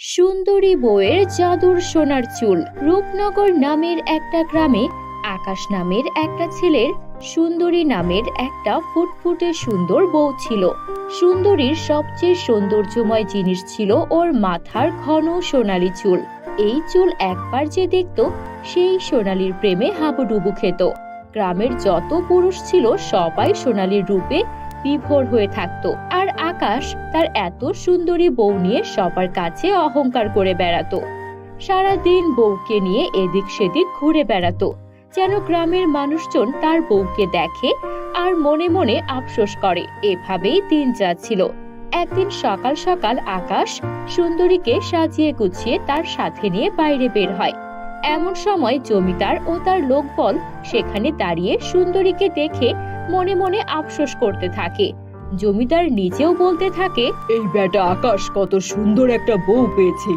সুন্দরী বউয়ের জাদুর সোনার চুল। রূপনগর নামের একটা গ্রামে, আকাশ নামের একটা ছেলের, সুন্দরী নামের একটা ফুটফুটে সুন্দর বউ ছিল। সুন্দরীর সবচেয়ে সৌন্দর্যময় জিনিস ছিল ওর মাথার ঘন সোনালী চুল। এই চুল একবার যে দেখত, সেই সোনালীর প্রেমে হাবুডুবু খেত। গ্রামের যত পুরুষ ছিল, সবাই সোনালীর রূপে বিভোর হয়ে থাকতো। আর আকাশ তার এত সুন্দরী বউ নিয়ে সবার কাছে অহংকার করে বেড়াতো। সারা দিন বউকে নিয়ে এদিক সেদিক ঘুরে বেড়াতো। যেন গ্রামের মানুষজন তার বউকে দেখে আর মনে মনে আফসোস করে। এভাবেই দিন যাচ্ছিল। একদিন সকাল সকাল আকাশ সুন্দরীকে সাজিয়ে গুছিয়ে তার সাথে নিয়ে বাইরে বের হয়। এমন সময় জমিদার ও তার লোকবল সেখানে দাঁড়িয়ে সুন্দরীকে দেখে মনে মনে আফসোস করতে থাকে। জমিদার নিজেও বলতে থাকে এই বেটা আকাশ কত সুন্দর একটা বউ পেয়েছে।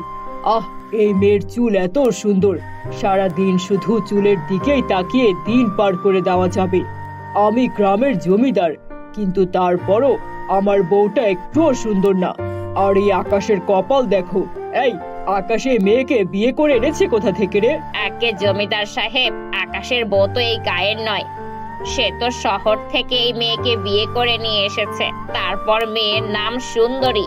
আহ এই মেয়ের চুল এত সুন্দর। সারা দিন শুধু চুলের দিকেই তাকিয়ে দিন পার করে দেওয়া যাবে। আমি গ্রামের জমিদার কিন্তু তারপরও আমার বউটা একটুও সুন্দর না। আর এই আকাশের কপাল দেখো। এই আকাশে মেয়েকে বিয়ে করে এনেছে কোথা থেকে রে? আগে জমিদার সাহেব আকাশের বউ তো এই গায়ের নয়। সে তো শহর থেকে এই মেয়েকে বিয়ে করে নিয়ে এসেছে। তারপর মেয়ের নাম সুন্দরী।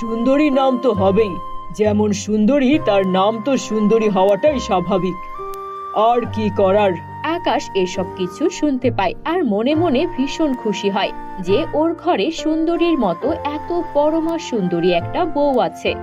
সুন্দরী নাম তো হবেই। যেমন সুন্দরী তার নাম তো সুন্দরী হওয়াটাই স্বাভাবিক। আর কি করার? আকাশ এসব কিছু শুনতে পায় আর মনে মনে ভীষণ খুশি হয় যে ওর ঘরে সুন্দরীর মতো এত পরমা সুন্দরী একটা বউ আছে।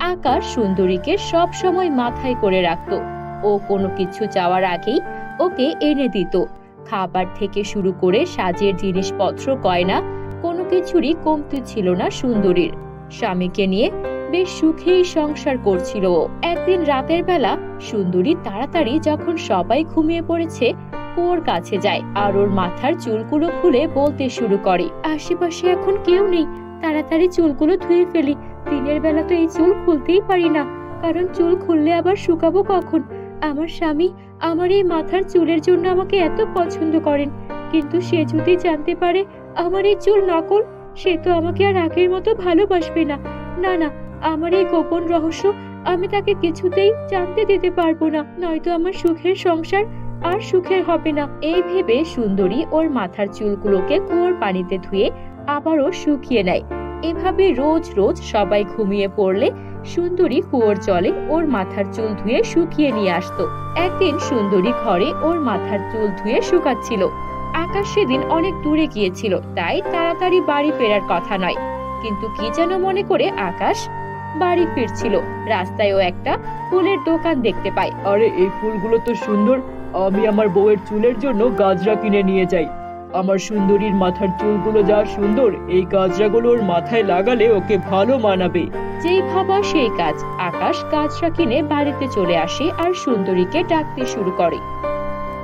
আকাশ সুন্দরীকে সব সময় মাথায় করে রাখত। ও কোনো কিছু চাওয়ার আগেই ওকে এনে দিত। খাবার থেকে শুরু করে সাজের জিনিসপত্র, গয়না, কোনো কিছুরই কমতি ছিল না সুন্দরীর। স্বামীকে নিয়ে বেশ সুখেই সংসার করছিল একদিন রাতের বেলা সুন্দরী তাড়াতাড়ি যখন সবাই ঘুমিয়ে পড়েছে কুয়োর কাছে যায় আর ওর মাথার চুলগুলো খুলে বলতে শুরু করে, আশেপাশে এখন কেউ নেই, তাড়াতাড়ি চুলগুলো ধুয়ে ফেলি। দিনের বেলা তো এই চুল খুলতেই পারি না, কারণ চুল খুললে আবার শুকাবো কখন? আমার স্বামী আমার এই মাথার চুলের জন্য আমাকে এত পছন্দ করেন, কিন্তু সে যদি জানতে পারে আমার এই চুল নকল, সে তো আমাকে আর আগের মতো ভালোবাসবে না। না না, আমার এই গোপন রহস্য আমি তাকে কিছুতেই জানতে দিতে পারব না, নয়তো আমার সুখের সংসার আর সুখের হবে না। এই ভেবে সুন্দরী ওর মাথার চুলগুলোকে কুয়োর পানিতে ধুয়ে আবারও শুকিয়ে নেয়। এভাবে রোজ রোজ সবাই ঘুমিয়ে পড়লে সুন্দরী কুয়োর জলে ওর মাথার চুল ধুয়ে শুকিয়ে নিয়ে আসতো। একদিন সুন্দরী ঘরে ওর মাথার চুল ধুয়ে শুকাচ্ছিল। আকাশ সেদিন অনেক দূরে গিয়েছিল, তাই তাড়াতাড়ি বাড়ি ফেরার কথা নয়। কিন্তু কি যেন মনে করে আকাশ বাড়ি ফিরছিল। রাস্তায় ও একটা ফুলের দোকান দেখতে পায়। আরে, এই ফুলগুলো তো সুন্দর। আমি আমার বউয়ের চুলের জন্য গাজরা কিনে নিয়ে যাই। আমার সুন্দরীর মাথার চুলগুলো যা সুন্দর এই গাজরাগুলো ওর মাথায় লাগালে ওকে ভালো মানাবে। যেই ভাবা সেই কাজ। আকাশ গাছরা কিনে বাড়িতে চলে আসে আর সুন্দরীকে ডাকতে শুরু করে।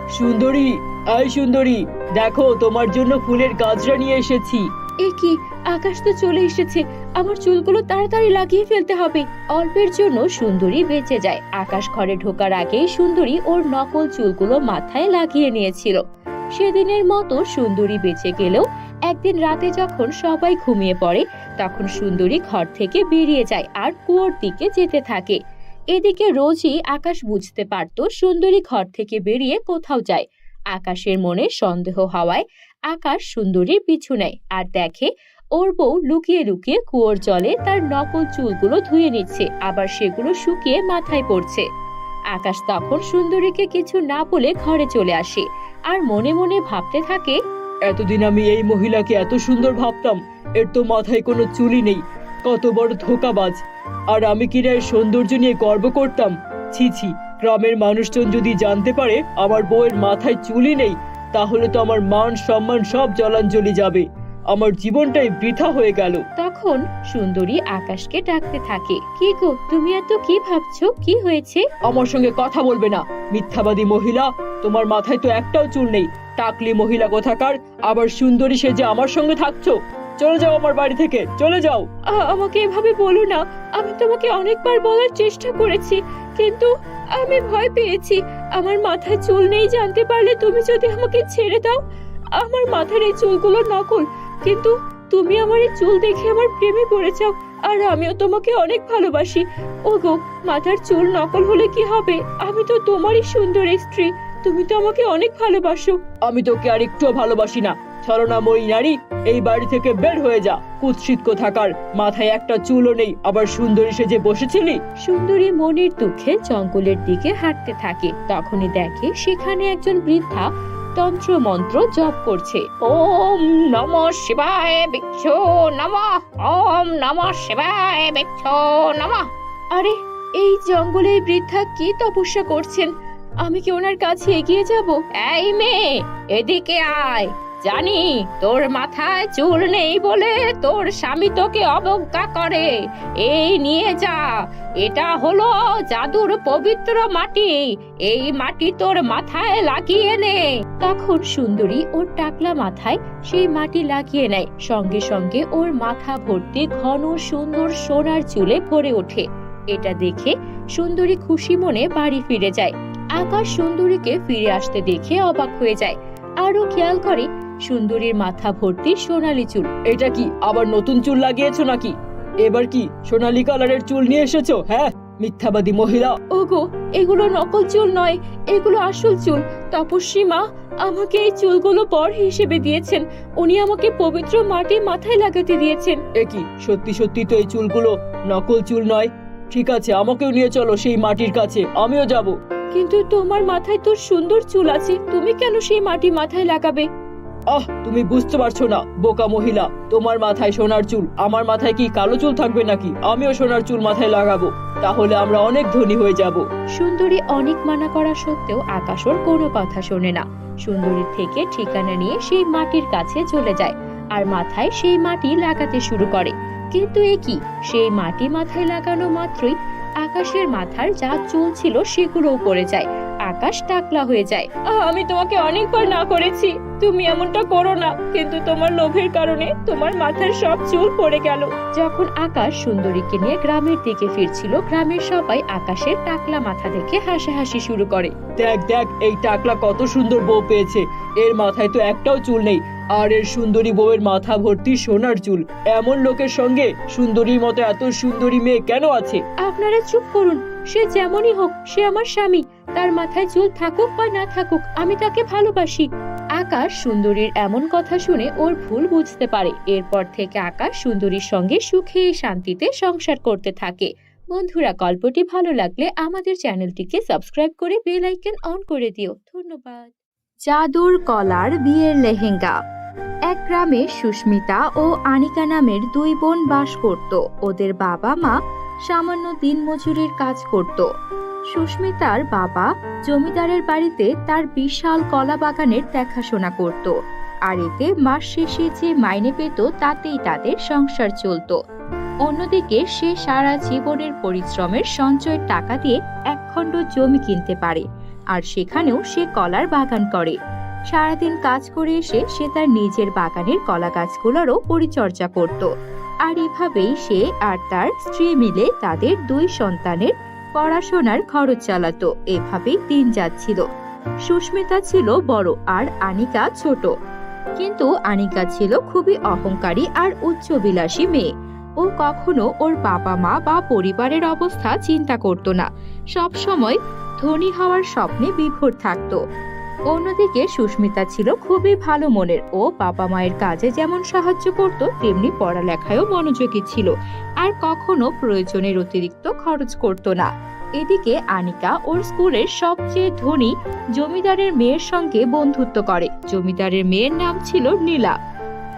সুন্দরী আয় সুন্দরী দেখো তোমার জন্য ফুলের গাজরা নিয়ে এসেছি। এ কি? আকাশ তো চলে এসেছে। আমার চুলগুলো তাড়াতাড়ি লাগিয়ে ফেলতে হবে। অল্পের জন্য সুন্দরী বেঁচে যায়। আকাশ ঘরে ঢোকার আগেই সুন্দরী ওর নকল চুলগুলো মাথায় লাগিয়ে নিয়েছিল। সেদিনের মতো সুন্দরী বেঁচে গেলেও একদিন রাতে যখন সবাই ঘুমিয়ে পড়ে, তখন সুন্দরী ঘর থেকে বেরিয়ে যায় আর কুয়োর দিকে যেতে থাকে। এদিকে রোজই আকাশ বুঝতে পারত সুন্দরী ঘর থেকে বেরিয়ে কোথাও যায়। আকাশের মনে সন্দেহ হওয়ায় আকাশ সুন্দরীর পিছু নেয় আর দেখে ওর বউ লুকিয়ে লুকিয়ে কুয়োর জলে তার নকল চুলগুলো ধুয়ে নিচ্ছে, আবার সেগুলো শুকিয়ে মাথায় পড়ছে। আকাশ তখন সুন্দরীকে কিছু না বলে ঘরে চলে আসে। আর মনে মনে ভাবতে থাকে, এতদিন আমি এই মহিলাকে এত সুন্দর ভাবতাম, এর তো মাথায় কোনো চুলই নেই, কত বড় ধোকাবাজ। আর আমি কিনা এর সৌন্দর্য নিয়ে গর্ব করতাম? ছি ছি, গ্রামের মানুষজন যদি জানতে পারে আমার বউয়ের মাথায় চুলই নেই, তাহলে তো আমার মান, সম্মান সব জলাঞ্জলি যাবে। আমার জীবনটাই বৃথা হয়ে গেল। তখন সুন্দরী আকাশকে ডাকতে থাকে। কি গো তুমি এত কি ভাবছ? কি হয়েছে? আমার সঙ্গে কথা বলবে না। মিথ্যাবাদী মহিলা তোমার মাথায় তো একটাও চুল নেই। টাকলি মহিলা কোথাকার? আবার সুন্দরী সেজে আমার সঙ্গে থাকছো? চলে যাও আমার বাড়ি থেকে চলে যাও। আমাকে এভাবে বলো না। আমি তোমাকে অনেকবার বলার চেষ্টা করেছি কিন্তু আমি ভয় পেয়েছি। আমার মাথায় চুল নেই জানতে পারলে তুমি যদি আমাকে ছেড়ে দাও আমার মাথার এই চুলগুলো নকল কিন্তু তুমি আমার এই চুল দেখে আমার প্রেমে পড়ে যাও আর আমিও তোমাকে অনেক ভালোবাসি। ওগো মাথার চুল নকল হলে কি হবে? আমি তো তোমারই সুন্দর স্ত্রী তুমি তো আমাকে অনেক ভালোবাসো। আমি তোকে আর একটুও ভালোবাসি না। ছলনাময়ী নারী এই বাড়ি থেকে বের হয়ে যা। কুৎসিত থাকার মাথায় একটা চুলও নেই আবার সুন্দরী সেজে বসেছিলি? সুন্দরী মনির দুঃখে জঙ্গলের দিকে হাঁটতে থাকে। তখনই দেখে সেখানে একজন বৃদ্ধা তন্ত্র মন্ত্র জপ করছে। ওম নম শিবায় বিচ্ছ নম, ওম নম শিবায় বিচ্ছ নম। আরে, এই জঙ্গলে বৃদ্ধা কি তপস্যা করছেন? আমি কি ওনার কাছে এগিয়ে যাব? এই মেয়ে, এদিকে আয়। জানি তোর মাথায় চুল নেই বলে তোর স্বামী তোকে অবজ্ঞা করে। এই নিয়ে যা। এটা হলো জাদুর পবিত্র মাটি। এই মাটি তোর মাথায় লাগিয়ে নে। তখন সুন্দরী ওর টাকলা মাথায় সেই মাটি লাগিয়ে নেয়। সঙ্গে সঙ্গে ওর মাথা ভর্তি ঘন সুন্দর সোনার চুলে ভরে ওঠে। এটা দেখে সুন্দরী খুশি মনে বাড়ি ফিরে যায়। আকাশ সুন্দরীকে ফিরে আসতে দেখে অবাক হয়ে যায়। আরও খেয়াল করে সুন্দরীর মাথা ভর্তি সোনালী চুল। এটা কি আবার নতুন চুল লাগিয়েছো নাকি? এবার কি সোনালী কালারের চুল নিয়ে এসেছ হ্যাঁ? মিথ্যাবাদী মহিলা। ওগো এগুলো নকল চুল নয় এগুলো আসল চুল। তপস্বী মা আমাকে এই চুলগুলো পর হিসেবে দিয়েছেন। উনি আমাকে পবিত্র মাটি মাথায় লাগাতে দিয়েছেন। এ কি? সত্যি সত্যি তো এই চুলগুলো নকল চুল নয়। ঠিক আছে আমাকেও নিয়ে চলো সেই মাটির কাছে আমিও যাব। কিন্তু তোমার মাথায় তো সুন্দর চুল আছে তুমি কেন সেই মাটি মাথায় লাগাবে? আহ, তুমি বুঝতে পারছ না, বোকা মহিলা। তোমার মাথায় সোনার চুল, আমার মাথায় কি কালো চুল থাকবে নাকি? আমিও সোনার চুল মাথায় লাগাবো, তাহলে আমরা অনেক ধনী হয়ে যাব। সুন্দরী অনেক মানা করা সত্ত্বেও আকাশ ওর কোনো কথা শোনে না। সুন্দরীর থেকে ঠিকানা নিয়ে সেই মাটির কাছে চলে যায়, আর মাথায় সেই মাটি লাগাতে শুরু করে। কিন্তু এ কি? সেই মাটি মাথায় লাগানো মাত্রই আকাশের মাথার যা চুল ছিল সেগুলোও পড়ে যায়। আকাশ টাকলা হয়ে যায়। আমি তোমাকে অনেকবার না করেছি। তুমি এমনটা করো না। কিন্তু তোমার লোভের কারণে তোমার মাথার সব চুল পড়ে গেল। যখন আকাশ সুন্দরীকে নিয়ে গ্রামের দিকে ফিরছিল, গ্রামের সবাই আকাশের টাকলা মাথা দেখে হাসাহাসি শুরু করে। দেখ দেখ, এই টাকলা কত সুন্দর বউ পেয়েছে। এর মাথায় তো একটাও চুল নেই। আর এর সুন্দরী বউয়ের মাথা ভর্তি সোনার চুল। এমন লোকের সঙ্গে সুন্দরীর মতো এত সুন্দরী মেয়ে কেন আছে? আপনারা চুপ করুন। সে যেমনই হোক সে আমার স্বামী। তার মাথায় চুল থাকুক বা না থাকুক আমি তাকে ভালোবাসি। আকাশ সুন্দরীর এমন কথা শুনে ওর ভুল বুঝতে পারে। এরপর থেকে আকাশ সুন্দরীর সঙ্গে সুখে শান্তিতে সংসার করতে থাকে। বন্ধুরা গল্পটি ভালো লাগলে আমাদের চ্যানেলটিকে সাবস্ক্রাইব করে বেল আইকন অন করে দিও। ধন্যবাদ। জাদুর কলার বিয়ের লেহেঙ্গা। এক গ্রামে সুস্মিতা ও আনিকা নামের দুই বোন বাস করত। ওদের বাবা মা সামান্য দিনমজুরির কাজ করত। সুস্মিতার বাবা জমিদারের বাড়িতে তার বিশাল কলা বাগানের দেখাশোনা করত। আর এতে মাস শেষে যে মাইনে পেত, তাতেই তাদের সংসার চলতো। অন্যদিকে সে সারা জীবনের পরিশ্রমের সঞ্চয়ের টাকা দিয়ে একখণ্ড জমি কিনতে পারে। আর সেখানেও সে কলার বাগান করে। সারাদিন কাজ করে এসে সে তার নিজের বাগানের কলা গাছগুলোরও পরিচর্যা করত। আর এভাবেই সে আর তার স্ত্রী মিলে তাদের দুই সন্তানের পড়াশোনার খরচ চালাতো। এভাবেই দিন যাচ্ছিল। সুস্মিতা ছিল বড় আর আনিকা ছোট। কিন্তু আনিকা ছিল খুবই অহংকারী আর উচ্চবিলাসী মেয়ে। ও কখনো ওর বাবা মা বা পরিবারের অবস্থা চিন্তা করত না। সব সময় ধনী হওয়ার স্বপ্নে বিভোর থাকতো। অন্যদিকে সুস্মিতা ছিল খুবই ভালো মনের। ও বাবা মায়ের কাজে যেমন সাহায্য করত, তেমনি পড়ালেখায়ও মনোযোগী ছিল। আর কখনো প্রয়োজনের অতিরিক্ত খরচ করত না। এদিকে আনিকা ওর স্কুলের সবচেয়ে ধনী জমিদারের মেয়ের সঙ্গে বন্ধুত্ব করে। জমিদারের মেয়ের নাম ছিল নীলা।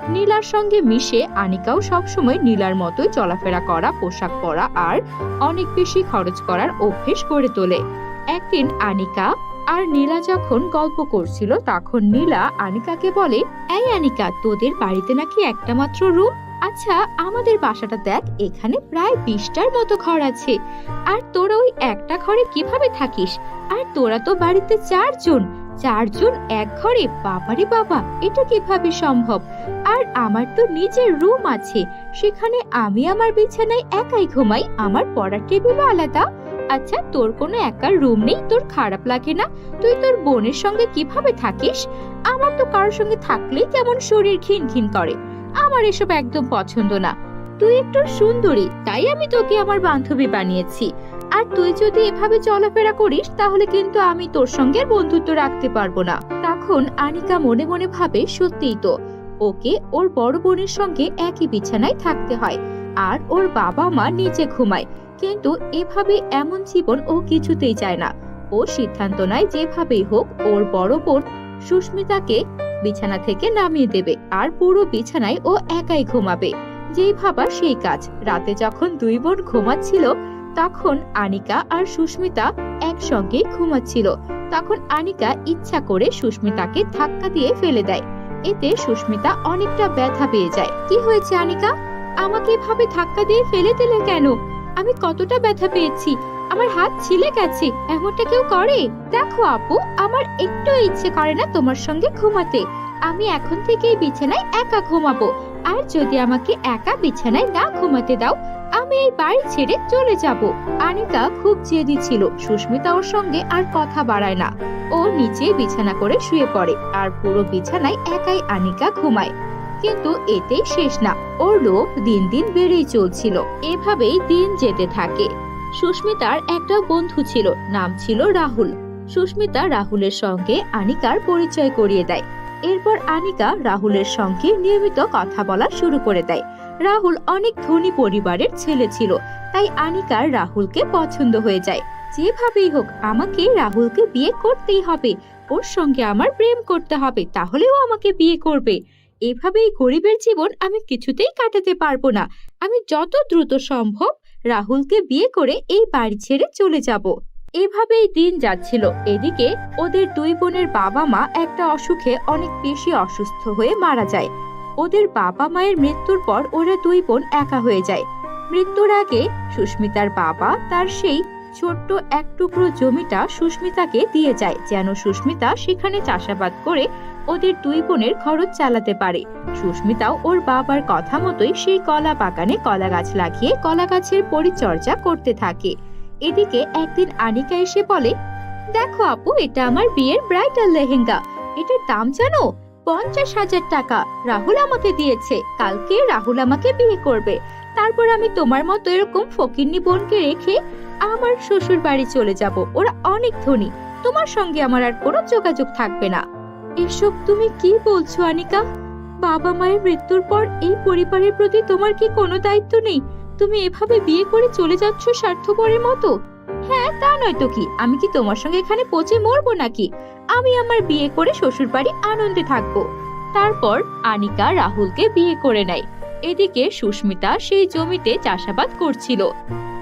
নীলার সঙ্গে মিশে আনিকাও সবসময় নীলার মতোই চলাফেরা করা, পোশাক পরা আর অনেক বেশি খরচ করার অভ্যেস গড়ে তোলে। একদিন আনিকা আর নীলা যখন গল্প করছিল, তখন নীলা আনিকাকে বলে, এই আনিকা, তোদের বাড়িতে নাকি একটা মাত্র রুম? আচ্ছা আমাদের বাসাটা দেখ, এখানে প্রায় বিশটার মতো ঘর আছে। আর তোরা ওই একটা ঘরে কীভাবে থাকিস? আর তোরা তো বাড়িতে চারজন। চারজন এক ঘরে? বাবারে বাবা, এটা কীভাবে সম্ভব? আর আমার তো নিজের রুম আছে। সেখানে আমি আমার বিছানায় একাই ঘুমাই, আমার পড়ার টেবিলও আলাদা। আচ্ছা তোর কোনো একার রুম নেই? তোর খারাপ লাগে না? তুই তোর বোনের সঙ্গে কীভাবে থাকিস? আমার তো কারোর সঙ্গে থাকলেই কেমন শরীর খিন খিন করে। আমার এসব একদম পছন্দ না। তুই একটু সুন্দরী, তাই আমি তোকে আমার বান্ধবী বানিয়েছি। আর তুই যদি এভাবে চলাফেরা করিস, তাহলে কিন্তু আমি তোর সঙ্গে বন্ধুত্ব রাখতে পারব না। তখন আনিকা মনে মনে ভাবে, সত্যিই তো, ওকে ওর বড় বোনের সঙ্গে একই বিছানায় থাকতে হয়। আর ওর বাবা মা নিচে ঘুমায়। কিন্তু এভাবে এমন জীবন ও কিছুতেই চায় না। ও সিদ্ধান্ত নেয় যেভাবেই হোক ওর বড় বোন সুস্মিতাকে বিছানা থেকে নামিয়ে দেবে আর পুরো বিছানায় ও একাই ঘুমাবে। যেই ভাবা সেই কাজ। রাতে যখন দুই বোন ঘুমাচ্ছিল, তখন আনিকা আর সুস্মিতা একসঙ্গে ঘুমাচ্ছিল। তখন আনিকা ইচ্ছা করে সুস্মিতাকে ধাক্কা দিয়ে ফেলে দেয়। এতে সুস্মিতা অনেকটা ব্যথা পেয়ে যায়। কি হয়েছে আনিকা? আমাকে এভাবে ধাক্কা দিয়ে ফেলে দিলে কেন? আমি কতটা ব্যথা পেয়েছি। আমার হাত ছিলে গেছে, এমনটা কেউ করে? দেখো আপু, আমার একটু ইচ্ছে করে না তোমার সঙ্গে ঘুমাতে। আমি এখন থেকে এই বিছানায় একা ঘুমাবো। আর যদি আমাকে একা বিছানায় না ঘুমাতে দাও, আমি এই বাড়ি ছেড়ে চলে যাব। আনিকা খুব জেদি ছিল, সুস্মিতা ওর সঙ্গে আর কথা বাড়ায় না। ও নিচে বিছানা করে শুয়ে পড়ে, আর পুরো বিছানায় একাই আনিকা ঘুমায়। কিন্তু এতেই শেষ না। ওর লোভ দিন দিন বেড়েই চলছিল। এভাবেই দিন যেতে থাকে। সুস্মিতার একটা বন্ধু ছিল, নাম ছিল রাহুল। সুস্মিতা রাহুলের সঙ্গে আনিকার পরিচয় করিয়ে দেয়। এরপর আনিকা রাহুলের সঙ্গে নিয়মিত কথা বলা শুরু করে দেয়। রাহুল অনেক ধনী পরিবারের ছেলে ছিল, তাই আনিকার রাহুলকে পছন্দ হয়ে যায়। যেভাবেই হোক, আমাকে রাহুলকে বিয়ে করতেই হবে। ওর সঙ্গে আমার প্রেম করতে হবে তাহলেও আমাকে বিয়ে করবে। এভাবেই গরিবের জীবন আমি কিছুতেই কাটাতে পারব না। আমি যত দ্রুত সম্ভব রাহুলকে বিয়ে করে এই বাড়ি ছেড়ে চলে যাব। এভাবেই দিন যাচ্ছিল। এদিকে ওদের দুই বোনের বাবা মা একটা অসুখে অনেক বেশি অসুস্থ হয়ে মারা যায়। ওদের বাবা মায়ের মৃত্যুর পর ওরা দুই বোন একা হয়ে যায়। মৃত্যুর আগে সুস্মিতার বাবা তার সেই ছোট্ট এক টুকরো জমিটা সুস্মিতাকে দিয়ে যায়, যেন সুস্মিতা সেখানে চাষাবাদ করে ওদের দুই বোনের খরচ চালাতে পারে। সুস্মিতাও ওর বাবার কথা মতোই সেই কলা বাগানে কলা গাছ লাগিয়ে কলা গাছের পরিচর্যা করতে থাকে। এদিকে একদিন আনিকা এসে বলে, দেখো আপু, এটা আমার বিয়ের ব্রাইডাল লেহেঙ্গা। এটার দাম জানো? পঞ্চাশ হাজার টাকা। রাহুল আমাকে দিয়েছে। কালকে রাহুল আমাকে বিয়ে করবে। তারপর আমি তোমার মতো এরকম ফকিরনি বোনকে রেখে আমার শ্বশুর বাড়ি চলে যাব। ওরা অনেক ধনী। তোমার সঙ্গে আমার আর কোনো যোগাযোগ থাকবে না। এসব তুমি কি বলছো, আনিকা? বাবা মায়ের মৃত্যুর পর এই পরিবারের প্রতি তোমার কি কোনো দায়িত্ব নেই? তুমি এভাবে বিয়ে করে চলে যাচ্ছ স্বার্থপরের মতো? হ্যাঁ তা নয় তো কি? আমি কি তোমার সঙ্গে এখানে পচে মরবো নাকি? আমি আমার বিয়ে করে শ্বশুর বাড়ি আনন্দে থাকব। তারপর আনিকা রাহুলকে বিয়ে করে নেয়। এদিকে সুস্মিতা সেই জমিতে চাষাবাদ করছিল।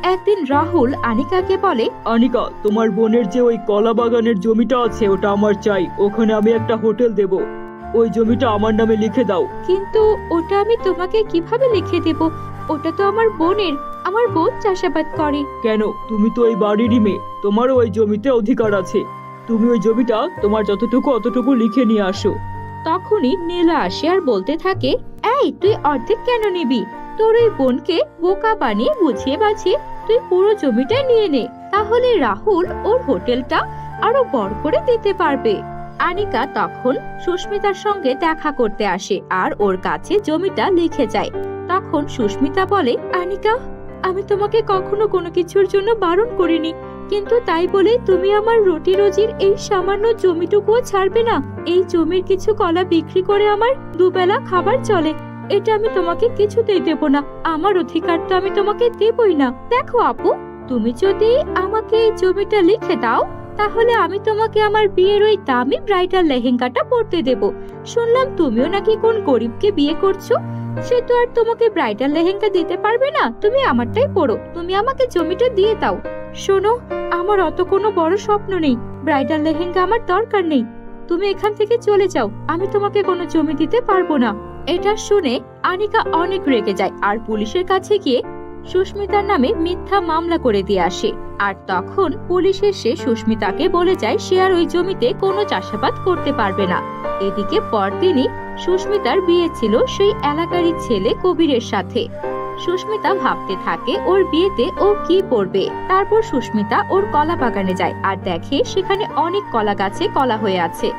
একদিন রাহুল আনিকাকে বলে আনিকা তোমার বোনের যে ওই কলা বাগানের জমিটা আছে ওটা আমার চাই। ওখানে আমি একটা হোটেল দেব। ওই জমিটা আমার নামে লিখে দাও। কিন্তু ওটা আমি তোমাকে কীভাবে লিখে দেব? ওটা তো আমার বোনের। আমার বোন চাষাবাদ করে। কেন? তুমি তো ওই বাড়িরই মেয়ে। তোমারও ওই জমিতে অধিকার আছে। তুমি ওই জমিটা তোমার যতটুকু অতটুকু লিখে নিয়ে আসো। তখনই নীলা আসে আর বলতে থাকে এই তুই অর্ধেক কেন নিবি? তোর ওই বোনকে বোকা বানিয়ে বুঝিয়ে বাঝিয়ে তুই পুরো জমিটা নিয়ে নে, তাহলে রাহুল ওর হোটেলটা আরও বড় করে দিতে পারবে। আনিকা তখন সুস্মিতার সঙ্গে দেখা করতে আসে আর ওর কাছে জমিটা লিখে যায়। তখন সুস্মিতা বলে, আনিকা, আমি তোমাকে কখনো কোনো কিছুর জন্য বারণ করিনি, কিন্তু তাই বলে তুমি আমার রুটি রোজির এই সামান্য জমিটুকুও ছাড়বে না। এই জমির কিছু কলা বিক্রি করে আমার দুবেলা খাবার চলে। এটা আমি তোমাকে কিছুতেই দেব না। আমার অধিকার তো আমি তোমাকে দেবই না। দেখো আপু, তুমি যদি আমাকে এই জমিটা লিখে দাও, তাহলে আমি তোমাকে আমার বিয়ের ওই দামি ব্রাইডাল লেহেঙ্গাটা পরতে দেব। শুনলাম তুমিও নাকি কোন গরিবকে বিয়ে করছ? সে তো আর তোমাকে ব্রাইডাল লেহেঙ্গা দিতে পারবে না। তুমি আমারটাই পরো। তুমি আমাকে জমিটা দিয়ে দাও। শোনো, আমার অত কোনো বড় স্বপ্ন নেই। ব্রাইডাল লেহেঙ্গা আমার দরকার নেই। তুমি এখান থেকে চলে যাও, আমি তোমাকে কোনো জমি দিতে পারব না। এটা শুনে আনিকা অনেক রেগে যায় আর পুলিশের কাছে গিয়ে সুস্মিতার নামে মিথ্যা মামলা করে দিয়ে আসে। আর তখন পুলিশ এসে সুস্মিতাকে বলে যায় সে আর ওই জমিতে কোনো চাষাবাদ করতে পারবে না। এদিকে পরদিনই সুস্মিতার বিয়ে ছিল সেই এলাকারই ছেলে কবিরের সাথে। সুস্মিতা ভাবতে থাকে ওর বিয়েতে ও কি পরবে। তারপর সুস্মিতা ওর কলা বাগানে যায় আর দেখে সেখানে অনেক কলা গাছে কলা হয়ে আছে।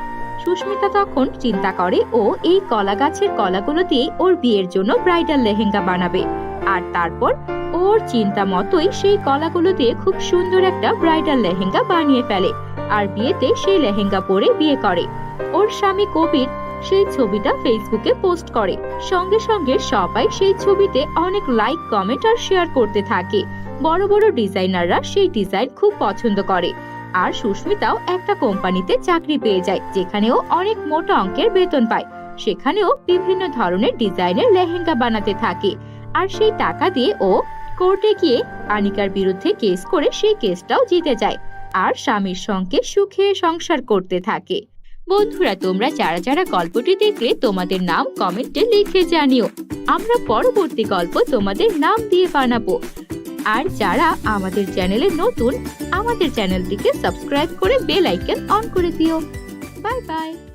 সুস্মিতা তখন চিন্তা করে, ও, এই কলা গাছের কলাগুলো দিয়ে ওর বিয়ের জন্য ব্রাইডাল লেহেঙ্গা বানাবে। আর তারপর ওর চিন্তা মতোই সেই কলাগুলো দিয়ে খুব সুন্দর একটা ব্রাইডাল লেহেঙ্গা বানিয়ে ফেলে। আর বিয়েতে সেই লেহেঙ্গা পরে বিয়ে করে। ওর স্বামী কবির সেই ছবিটা ফেসবুকে পোস্ট করে। সঙ্গে সঙ্গে সবাই সেই ছবিতে অনেক লাইক কমেন্ট আর শেয়ার করতে থাকে। বড় বড় ডিজাইনাররা সেই ডিজাইন খুব পছন্দ করে। আর সুস্মিতাও একটা কোম্পানিতে চাকরি পেয়ে যায়, যেখানেও অনেক মোটা অঙ্কের বেতন পায়। সেখানেও বিভিন্ন ধরনের ডিজাইনের লেহেঙ্গা বানাতে থাকে। আর সেই টাকা দিয়ে ও কোর্টে গিয়ে আনিকার বিরুদ্ধে কেস করে সেই কেসটাও জিতে যায়। আর স্বামীর সঙ্গে সুখে সংসার করতে থাকে। বন্ধুরা, তোমরা যারা যারা গল্পটি দেখলে, তোমাদের নাম কমেন্টে লিখে জানিও। আমরা পরবর্তী গল্প তোমাদের নাম দিয়ে বানাবো। আর যারা আমাদের চ্যানেলে নতুন, আমাদের চ্যানেলটিকে সাবস্ক্রাইব করে বেল আইকন অন করে দিও। Bye bye.